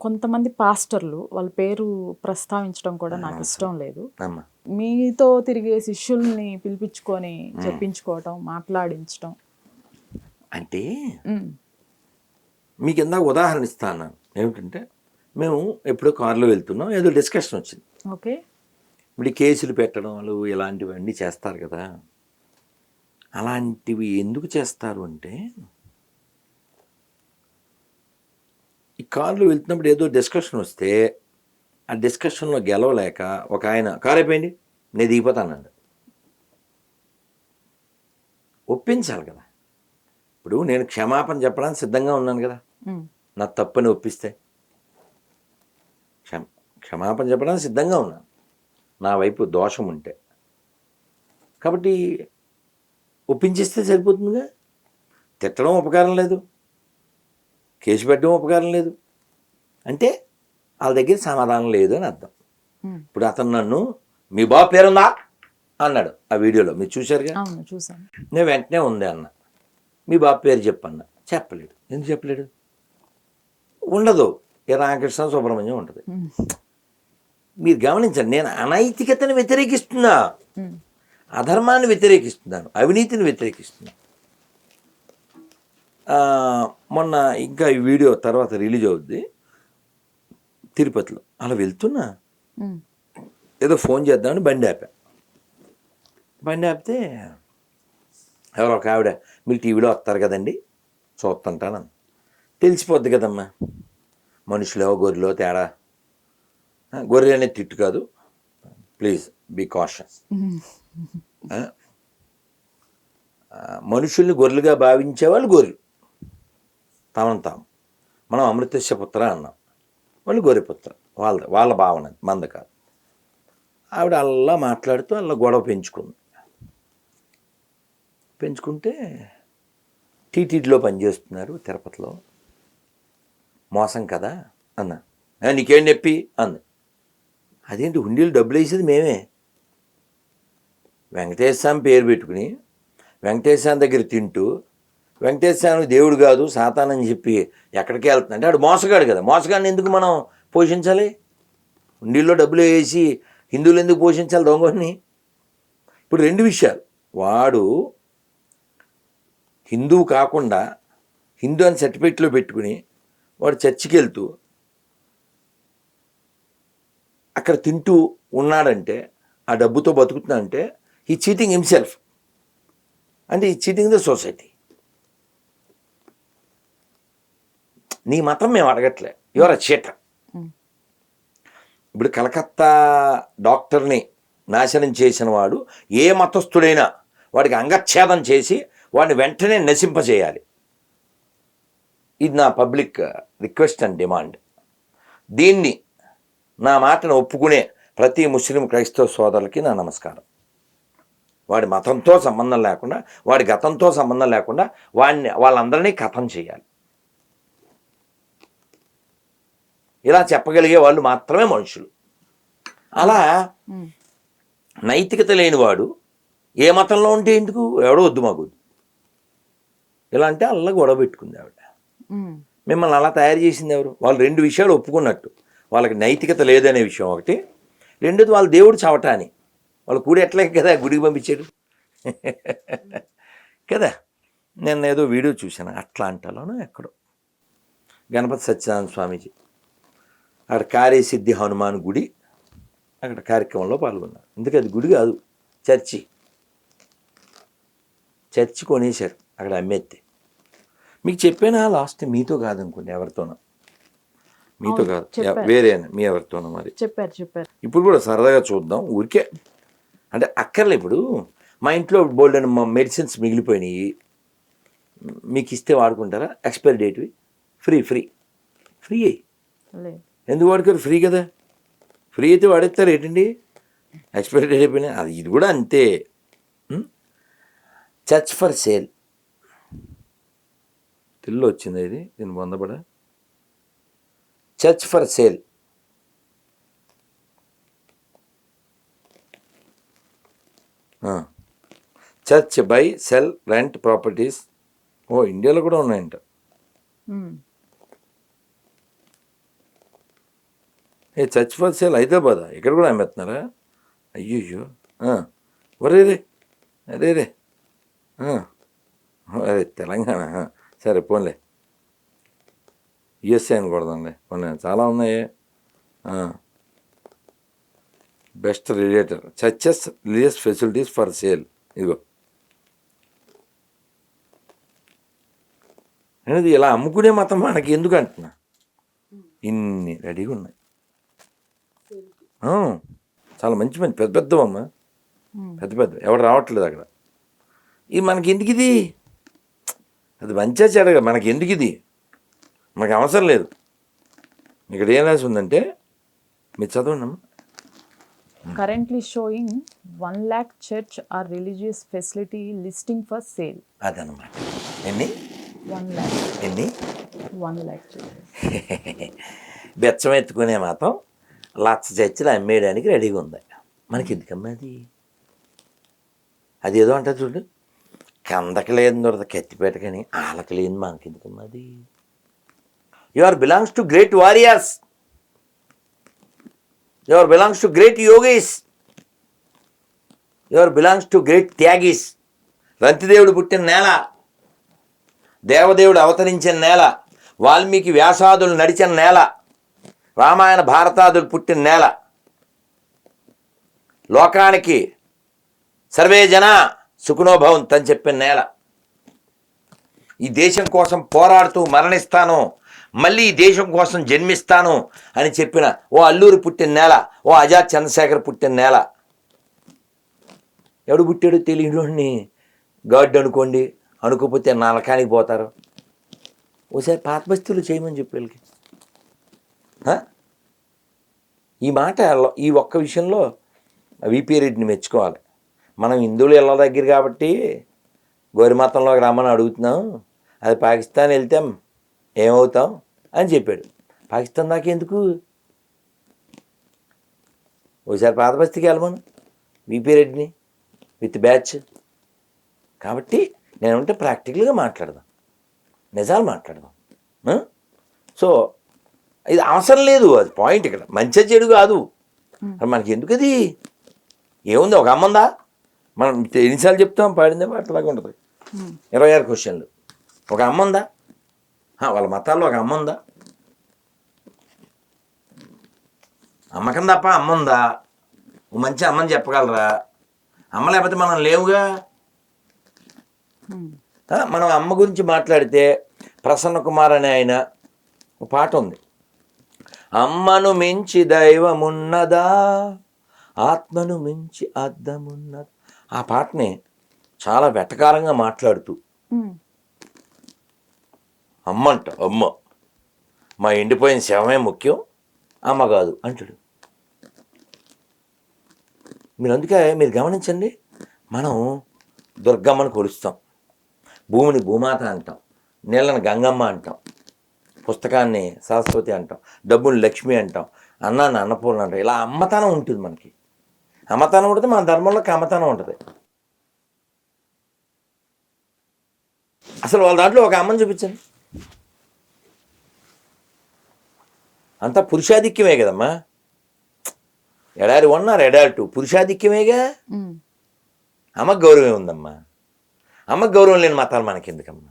కొంతమంది పాస్టర్లు వాళ్ళ పేరు ప్రస్తావించడం కూడా నాకు ఇష్టం లేదు. మీతో తిరిగే శిష్యుల్ని పిలిపించుకొని చెప్పించుకోవటం మాట్లాడించటం. అంటే మీకు ఇందాక ఉదాహరణ ఇస్తాను ఏమిటంటే మేము ఎప్పుడో కారులో వెళ్తున్నాం ఏదో డిస్కషన్ వచ్చింది. ఓకే. ఇప్పుడు కేసులు పెట్టడం వాళ్ళు ఇలాంటివన్నీ చేస్తారు కదా. అలాంటివి ఎందుకు చేస్తారు అంటే ఈ కారులో వెళ్తున్నప్పుడు ఏదో డిస్కషన్ వస్తే ఆ డిస్కషన్లో గెలవలేక ఒక ఆయన కారు అయిపోయింది నేను దిగిపోతానండి ఒప్పించాలి కదా. ఇప్పుడు నేను క్షమాపణ చెప్పడానికి సిద్ధంగా ఉన్నాను కదా. నా తప్పని ఒప్పిస్తే. క్షమ క్షమాపణ చెప్పడానికి సిద్ధంగా ఉన్నాను. నా వైపు దోషం ఉంటే. కాబట్టి ఒప్పించేస్తే సరిపోతుందిగా. తిట్టడం ఉపకారం లేదు. కేసు పెట్టడం ఉపకారం లేదు. అంటే వాళ్ళ దగ్గర సమాధానం లేదు అని అర్థం. ఇప్పుడు అతను నన్ను మీ బాబు పేరుందా? అన్నాడు ఆ వీడియోలో. మీరు చూశారుగా? చూసాను నేను వెంటనే ఉంది అన్న. మీ బాబు పేరు చెప్పన్న. చెప్పలేడు. ఎందుకు చెప్పలేడు? ఉండదు. ఏ రామకృష్ణ సుబ్రహ్మణ్యం ఉంటుంది. మీరు గమనించండి నేను అనైతికతను వ్యతిరేకిస్తున్నా. అధర్మాన్ని వ్యతిరేకిస్తున్నాను. అవినీతిని వ్యతిరేకిస్తున్నాను. మొన్న ఇంకా ఈ వీడియో తర్వాత రిలీజ్ అవుద్ది. తిరుపతిలో. అలా వెళ్తున్నా. ఏదో ఫోన్ చేద్దామని బండి ఆపా. బండి ఆపితే ఎవరో ఒక ఆవిడ మీరు టీవీలో వస్తారు కదండి చూస్తుంటాను తెలిసిపోద్ది కదమ్మా. మనుషులో గొర్రెలో తేడా. గొర్రె అనేది తిట్టు కాదు. ప్లీజ్ బీ కాషన్స్ ఉమ్, మనుషుల్ని గొర్రెలుగా భావించేవాళ్ళు గొర్రెలు. తమను తాము మనం అమృతస్య పుత్ర అన్నాం. వాళ్ళు గొర్రె వాళ్ళ వాళ్ళ భావన మంద కాదు. ఆవిడ అలా మాట్లాడుతూ అలా గొడవ పెంచుకుంది. పెంచుకుంటే టీటీడీలో పనిచేస్తున్నారు తిరుపతిలో. మోసం కదా అన్న. నీకేం నొప్పి? అంది. అదేంటి హుండీలు డబ్బులు వేసేది మేమే. వెంకటేశ్వర స్వామి పేరు పెట్టుకుని వెంకటేశ్వర స్వామి దగ్గర తింటూ వెంకటేశ్వర స్వామి దేవుడు కాదు సాతానని చెప్పి ఎక్కడికి వెళ్తున్నా అంటే ఆడు మోసగాడు కదా. మోసగాడిని ఎందుకు మనం పోషించాలి? హుండీల్లో డబ్బులు వేసి హిందువులు ఎందుకు పోషించాలి దొంగని ఇప్పుడు రెండు విషయాలు. వాడు హిందువు కాకుండా హిందూ అని సర్టిఫికెట్లో పెట్టుకుని వాడు చర్చికి వెళ్తూ అక్కడ తింటూ ఉన్నాడంటే ఆ డబ్బుతో బతుకుతున్నాడంటే ఈ చీటింగ్ హిమ్సెల్ఫ్ అంటే ఈ చీటింగ్ ద సొసైటీ నీ మతం మేము అడగట్లే. యువర్ అ చీటర్ ఇప్పుడు కలకత్తా డాక్టర్ని నాశనం చేసిన వాడు ఏ మతస్థుడైనా వాడికి అంగచ్ఛేదం చేసి వాడిని వెంటనే నశింపజేయాలి. ఇది నా పబ్లిక్ రిక్వెస్ట్ అండ్ డిమాండ్. దీన్ని నా మాటను ఒప్పుకునే ప్రతి ముస్లిం క్రైస్తవ సోదరులకి నా నమస్కారం. వాడి మతంతో సంబంధం లేకుండా వాడి గతంతో సంబంధం లేకుండా వాడిని వాళ్ళందరినీ కథం చేయాలి. ఇలా చెప్పగలిగే వాళ్ళు మాత్రమే మనుషులు. అలా నైతికత లేనివాడు ఏ మతంలో ఉంటే ఎందుకు? ఎవడో వద్దు మాకు వద్దు. ఇలా అంటే అల్ల గొడవ పెట్టుకుంది ఆవిడ. మిమ్మల్ని అలా తయారు చేసింది ఎవరు? వాళ్ళు రెండు విషయాలు ఒప్పుకున్నట్టు. వాళ్ళకి నైతికత లేదనే విషయం ఒకటి. రెండోది వాళ్ళ దేవుడు చవటాని. వాళ్ళు కూడి ఎట్లే కదా గుడికి పంపించాడు కదా? నేను ఏదో వీడియో చూశాను. అట్లాంటలోనో ఎక్కడో. గణపతి సత్యనారాయణ స్వామీజీ. అక్కడ కార్యసిద్ధి హనుమాన్ గుడి అక్కడ కార్యక్రమంలో పాల్గొన్నారు. ఎందుకు అది గుడి కాదు చర్చి. చర్చి కొనేశారు అక్కడ అమ్మేస్తే మీకు చెప్పానా? లాస్ట్ మీతో కాదనుకోండి ఎవరితోనో. మీతో కాదు. వేరే మీ ఎవరితోనో మరి. చెప్పారు చెప్పారు. ఇప్పుడు కూడా సరదాగా చూద్దాం ఊరికే. అంటే అక్కర్లే ఇప్పుడు. మా ఇంట్లో బోల్డ్ అని మెడిసిన్స్ మిగిలిపోయినాయి. మీకు ఇస్తే వాడుకుంటారా? ఎక్స్పైరీ డేట్వి? Free free. ఫ్రీ ఎందుకు వాడుకోరు? ఫ్రీ కదా. ఫ్రీ అయితే వాడేస్తారు ఏంటండి? ఎక్స్పైరీ డేట్ అయిపోయినా అది ఇది కూడా అంతే. Church for sale. తెలుగులో వచ్చింది ఇది? దీని పొందబడ. Church for sale. Church buy sell rent properties. ఓ ఇండియాలో కూడా ఉన్నాయంట. ఏ చచ్చిపోతే సేల్ హైదరాబాద్? ఇక్కడ కూడా అమ్మేస్తున్నారా? అయ్యయ్యో. ఆ, ఒరే రే. అరే రే. అదే తెలంగాణ. సరే పోన్లే. యుఎస్ఏ అని కొడదాంలే పోనీ చాలా ఉన్నాయి. Best realtor. Churches religious facilities for sale. ఇదిగో. అనేది ఇలా అమ్ముకునే మతం మనకి ఎందుకు అంటున్నా? ఇన్ని రెడీగా ఉన్నాయి. చాలా మంచి మంచి పెద్ద పెద్దవమ్మ. పెద్ద పెద్ద. ఎవడు రావట్లేదు అక్కడ. ఇది మనకి ఎందుకు ఇది? అది మంచిగా చెడగా? మనకి ఎందుకు ఇది? మనకు అవసరం లేదు. ఇక్కడ ఏం రాసి ఉందంటే మీరు చదవండి అమ్మ currently showing one lakh church or religious facility listing for sale అదనమాట. ఎన్ని? వన్ ల్యాక్ ఎన్ని? వన్ ల్యాక్ బెచ్చం ఎత్తుకునే మాత్రం లక్ష చర్చలు అమ్మేయడానికి రెడీగా ఉంది మనకి ఎందుకమ్మా అది? అది ఏదో అంటారు చూడు. కందకి లేని దొరద కత్తిపేట కానీ ఆళ్ళకి లేని మనకి ఎందుకమ్మా అది? You are belongs to great warriors you are belongs to great yogis you are belongs to great tyagis రంతిదేవుడు పుట్టిన నేల దేవదేవుడు అవతరించిన నేల వాల్మీకి వ్యాసాదులు నడిచిన నేల రామాయణ భారతాదులు పుట్టిన నేల. లోకానికి సర్వే జన సుఖనోభవంత్ అని చెప్పిన నేల. ఈ దేశం కోసం పోరాడుతూ మరణిస్తాను మళ్ళీ ఈ దేశం కోసం జన్మిస్తాను అని చెప్పిన ఓ అల్లూరు పుట్టిన నేల ఓ ఆజాద్ చంద్రశేఖర్ పుట్టిన నేల. ఎవడు పుట్టాడో తెలియని గాడ్ అనుకోండి అనుకోకపోతే నరకానికి పోతారు. ఓసారి పాత బస్తీలు చేయమని చెప్పి వీళ్ళకి. ఈ మాట ఈ ఒక్క విషయంలో విపి రెడ్డిని మెచ్చుకోవాలి. మనం హిందువులు ఇళ్ళ దగ్గర కాబట్టి గోరిమతంలోకి రమ్మని అడుగుతున్నాం. అది పాకిస్తాన్ వెళ్తాం ఏమవుతాం అని చెప్పాడు. పాకిస్తాన్ దాకా ఎందుకు? ఓసారి పాతబస్తికి వెళ్ళమను విపి రెడ్డిని విత్ బ్యాచ్. కాబట్టి నేను ఉంటే ప్రాక్టికల్గా మాట్లాడదాం. నిజాలు మాట్లాడదాం. సో ఇది అవసరం లేదు అది పాయింట్ ఇక్కడ. మంచి చెడు కాదు. మనకి ఎందుకు అది ఏముంది ఒక అమ్మందా మనం ఎన్నిసార్లు చెప్తాం పాడిందే అట్లాగా ఉంటుంది. ఇరవై ఆరు క్వశ్చన్లు. ఒక అమ్మ ఉందా? ఆ, వాళ్ళ మతాల్లో ఒక అమ్మ ఉందా? అమ్మకం తప్ప అమ్మ ఉందా? మంచి అమ్మని చెప్పగలరా? అమ్మ లేకపోతే మనం లేవుగా? మనం అమ్మ గురించి మాట్లాడితే ప్రసన్న కుమార్ అనే ఆయన ఒక పాట ఉంది. అమ్మను మించి దైవమున్నదా? ఆత్మను మించి అద్దమున్నదా ఆ పాటని చాలా వెటకారంగా మాట్లాడుతూ. అమ్మ అంట అమ్మ మా ఎండిపోయిన శవమే ముఖ్యం అమ్మ కాదు అంటాడు. మీరు అందుకే మీరు గమనించండి మనం దుర్గమ్మను కొలుస్తాం భూమిని భూమాత అంటాం నీళ్ళని గంగమ్మ అంటాం పుస్తకాన్ని సరస్వతి అంటాం డబ్బుని లక్ష్మి అంటాం అన్నాన్ని అన్నపూర్ణ అంటాం. ఇలా అమ్మతనం ఉంటుంది మనకి. అమ్మతనం ఉంటుంది మన ధర్మంలో కమ్మతనం ఉంటుంది. అసలు వాళ్ళ దాంట్లో ఒక అమ్మని చూపించండి. అంతా పురుషాధిక్యమే కదమ్మా. ఎడారి వన్ ఆర్ ఎడారి టూ పురుషాధిక్యమేగా? అమ్మకు గౌరవం ఉందమ్మా. అమ్మకు గౌరవం లేని మతాలు మనకెందుకమ్మా?